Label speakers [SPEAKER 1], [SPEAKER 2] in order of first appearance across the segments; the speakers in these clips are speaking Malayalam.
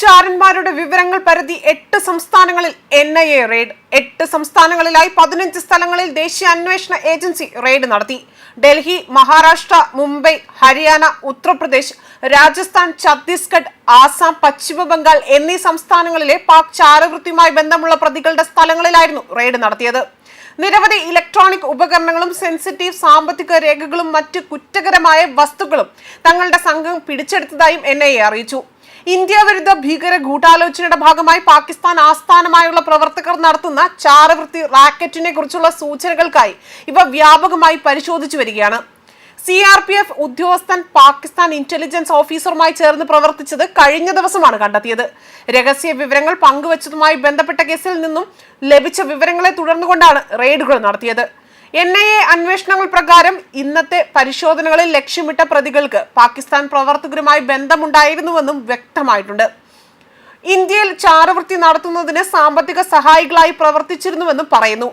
[SPEAKER 1] ചാരന്മാരുടെ വിവരങ്ങൾ പരതി എട്ട് സംസ്ഥാനങ്ങളിൽ എൻ ഐ എ റെയ്ഡ് എട്ട് സംസ്ഥാനങ്ങളിലായി പതിനഞ്ച് സ്ഥലങ്ങളിൽ ദേശീയ അന്വേഷണ ഏജൻസി റെയ്ഡ് നടത്തി ഡൽഹി മഹാരാഷ്ട്ര മുംബൈ ഹരിയാന ഉത്തർപ്രദേശ് രാജസ്ഥാൻ ഛത്തീസ്ഗഡ് ആസാം പശ്ചിമ ബംഗാൾ എന്നീ സംസ്ഥാനങ്ങളിലെ പാക് ചാരവൃത്തിയുമായി ബന്ധമുള്ള പ്രതികളുടെ സ്ഥലങ്ങളിലായിരുന്നു റെയ്ഡ് നടത്തിയത് നിരവധി ഇലക്ട്രോണിക് ഉപകരണങ്ങളും സെൻസിറ്റീവ് സാമ്പത്തിക രേഖകളും മറ്റ് കുറ്റകരമായ വസ്തുക്കളും തങ്ങളുടെ സംഘം പിടിച്ചെടുത്തതായും എൻ ഐ അറിയിച്ചു ഇന്ത്യ വിരുദ്ധ ഭീകര ഗൂഢാലോചനയുടെ ഭാഗമായി പാകിസ്ഥാൻ ആസ്ഥാനമായുള്ള പ്രവർത്തകർ നടത്തുന്ന ചാരവൃത്തി റാക്കറ്റിനെ കുറിച്ചുള്ള സൂചനകൾക്കായി ഇവ വ്യാപകമായി പരിശോധിച്ചു വരികയാണ് സി ആർ പി എഫ് ഉദ്യോഗസ്ഥൻ പാകിസ്ഥാൻ ഇന്റലിജൻസ് ഓഫീസറുമായി ചേർന്ന് പ്രവർത്തിച്ചത് കഴിഞ്ഞ ദിവസമാണ് കണ്ടെത്തിയത് രഹസ്യ വിവരങ്ങൾ പങ്കുവച്ചതുമായി ബന്ധപ്പെട്ട കേസിൽ നിന്നും ലഭിച്ച വിവരങ്ങളെ തുടർന്നുകൊണ്ടാണ് റെയ്ഡുകൾ നടത്തിയത് എൻ ഐ എ അന്വേഷണങ്ങൾ പ്രകാരം ഇന്നത്തെ പരിശോധനകളിൽ ലക്ഷ്യമിട്ട പ്രതികൾക്ക് പാകിസ്ഥാൻ പ്രവർത്തകരുമായി ബന്ധമുണ്ടായിരുന്നുവെന്നും വ്യക്തമായിട്ടുണ്ട് ഇന്ത്യയിൽ ചാരവൃത്തി നടത്തുന്നതിന് സാമ്പത്തിക സഹായികളായി പ്രവർത്തിച്ചിരുന്നുവെന്നും പറയുന്നു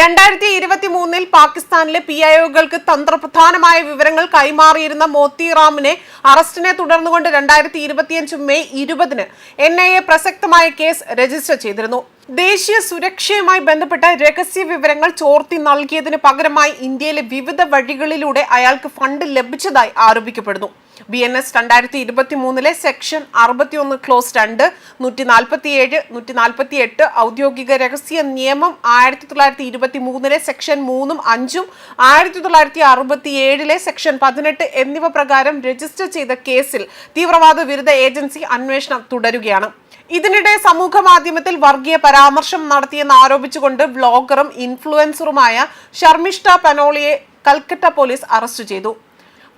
[SPEAKER 1] രണ്ടായിരത്തി ഇരുപത്തി മൂന്നിൽ പാകിസ്ഥാനിലെ പി ഒകൾക്ക് തന്ത്രപ്രധാനമായ വിവരങ്ങൾ കൈമാറിയിരുന്ന മോത്തിറാമിനെ അറസ്റ്റിനെ തുടർന്നുകൊണ്ട് രണ്ടായിരത്തി ഇരുപത്തിയഞ്ച് മെയ് ഇരുപതിന് എൻ ഐ എ പ്രസക്തമായ കേസ് രജിസ്റ്റർ ചെയ്തിരുന്നു ദേശീയ സുരക്ഷയുമായി ബന്ധപ്പെട്ട രഹസ്യ വിവരങ്ങൾ ചോർത്തി നൽകിയതിന് പകരമായി ഇന്ത്യയിലെ വിവിധ വഴികളിലൂടെ അയാൾക്ക് ഫണ്ട് ലഭിച്ചതായി ആരോപിക്കപ്പെടുന്നു ബി എൻ എസ് രണ്ടായിരത്തി ഇരുപത്തി മൂന്നിലെ സെക്ഷൻ അറുപത്തി ഒന്ന് ക്ലോസ് രണ്ട് നൂറ്റി നാൽപ്പത്തി ഏഴ് നൂറ്റി നാൽപ്പത്തി എട്ട് ഔദ്യോഗിക രഹസ്യ നിയമം ആയിരത്തി തൊള്ളായിരത്തി ഇരുപത്തി മൂന്നിലെ സെക്ഷൻ മൂന്നും അഞ്ചും ആയിരത്തി തൊള്ളായിരത്തി അറുപത്തി ഏഴിലെ സെക്ഷൻ പതിനെട്ട് എന്നിവ പ്രകാരം രജിസ്റ്റർ ചെയ്ത കേസിൽ തീവ്രവാദ വിരുദ്ധ ഏജൻസി അന്വേഷണം തുടരുകയാണ് ഇതിനിടെ സമൂഹ മാധ്യമത്തിൽ വർഗീയ പരാമർശം നടത്തിയെന്ന് ആരോപിച്ചുകൊണ്ട് ബ്ലോഗറും ഇൻഫ്ലുവൻസറുമായ ശർമിഷ്ഠ പനോളിയെ കൽക്കട്ട പോലീസ് അറസ്റ്റ് ചെയ്തു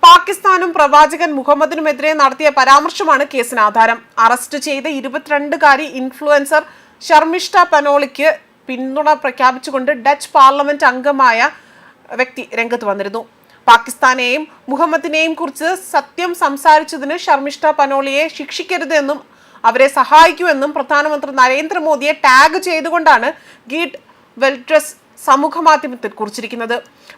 [SPEAKER 1] പാകിസ്ഥാനും പ്രവാചകൻ മുഹമ്മദിനുമെതിരെ നടത്തിയ പരാമർശമാണ് കേസിന് ആധാരം അറസ്റ്റ് ചെയ്ത ഇരുപത്തിരണ്ടുകാരി ഇൻഫ്ലുവൻസർ ശർമിഷ്ഠ പനോളിക്ക് പിന്തുണ പ്രഖ്യാപിച്ചുകൊണ്ട് ഡച്ച് പാർലമെന്റ് അംഗമായ വ്യക്തി രംഗത്ത് വന്നിരുന്നു പാകിസ്ഥാനെയും മുഹമ്മദിനെയും കുറിച്ച് സത്യം സംസാരിച്ചതിന് ശർമിഷ്ഠ പനോളിയെ ശിക്ഷിക്കരുതെന്നും അവരെ സഹായിക്കുമെന്നും പ്രധാനമന്ത്രി നരേന്ദ്രമോദിയെ ടാഗ് ചെയ്തുകൊണ്ടാണ് ഗീറ്റ് വെൽട്രസ് സമൂഹ മാധ്യമത്തിൽ കുറിച്ചിരിക്കുന്നത്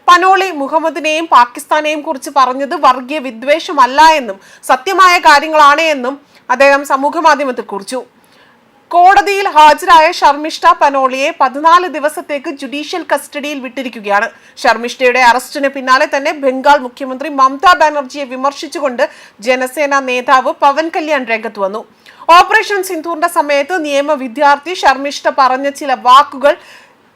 [SPEAKER 1] പനോളി മുഹമ്മദിനെയും പാകിസ്ഥാനെയും കുറിച്ച് പറഞ്ഞത് വർഗീയ വിദ്വേഷമല്ല എന്നും സത്യമായ കാര്യങ്ങളാണ് എന്നും അദ്ദേഹം സമൂഹ മാധ്യമത്തിൽ കുറിച്ചു കോടതിയിൽ ഹാജരായ ശർമിഷ്ഠ പനോളിയെ പതിനാല് ദിവസത്തേക്ക് ജുഡീഷ്യൽ കസ്റ്റഡിയിൽ വിട്ടിരിക്കുകയാണ് ശർമിഷ്ഠയുടെ അറസ്റ്റിന് പിന്നാലെ തന്നെ ബംഗാൾ മുഖ്യമന്ത്രി മമതാ ബാനർജിയെ വിമർശിച്ചുകൊണ്ട് ജനസേന നേതാവ് പവൻ കല്യാൺ രംഗത്ത് വന്നു ഓപ്പറേഷൻ സിന്ധൂറിന്റെ സമയത്ത് നിയമ വിദ്യാർത്ഥി ശർമിഷ്ഠ പറഞ്ഞ ചില വാക്കുകൾ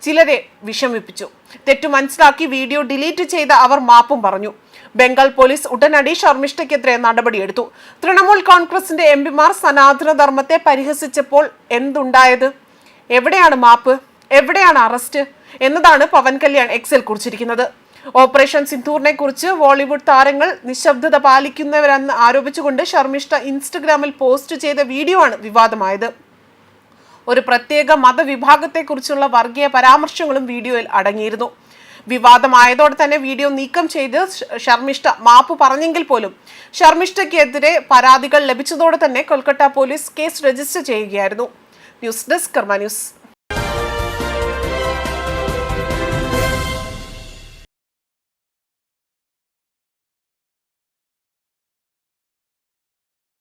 [SPEAKER 1] ചിലരെ വിഷമിപ്പിച്ചു തെറ്റു മനസ്സിലാക്കി വീഡിയോ ഡിലീറ്റ് ചെയ്ത അവർ മാപ്പും പറഞ്ഞു ബംഗാൾ പോലീസ് ഉടനടി ശർമിഷ്ഠയ്ക്കെതിരെ നടപടിയെടുത്തു തൃണമൂൽ കോൺഗ്രസിന്റെ എം പിമാർ സനാതനധർമ്മത്തെ ധർമ്മത്തെ പരിഹസിച്ചപ്പോൾ എന്തുണ്ടായത് എവിടെയാണ് മാപ്പ് എവിടെയാണ് അറസ്റ്റ് എന്നതാണ് പവൻ കല്യാൺ എക്സിൽ കുറിച്ചിരിക്കുന്നത് ഓപ്പറേഷൻ സിന്ധൂറിനെ കുറിച്ച് ബോളിവുഡ് താരങ്ങൾ നിശബ്ദത പാലിക്കുന്നവരെന്ന് ആരോപിച്ചുകൊണ്ട് ശർമിഷ്ഠ ഇൻസ്റ്റഗ്രാമിൽ പോസ്റ്റ് ചെയ്ത വീഡിയോ ആണ് വിവാദമായത് ഒരു പ്രത്യേക മതവിഭാഗത്തെക്കുറിച്ചുള്ള വർഗീയ പരാമർശങ്ങളും വീഡിയോയിൽ അടങ്ങിയിരുന്നു വിവാദമായതോടെ തന്നെ വീഡിയോ നീക്കം ചെയ്ത് ശർമിഷ്ഠ മാപ്പ് പറഞ്ഞെങ്കിൽ പോലും ശർമിഷ്ഠയ്ക്കെതിരെ പരാതികൾ ലഭിച്ചതോടെ തന്നെ കൊൽക്കത്ത പോലീസ് കേസ് രജിസ്റ്റർ ചെയ്യുകയായിരുന്നു ന്യൂസ് ഡെസ്ക് കർമ്മ ന്യൂസ്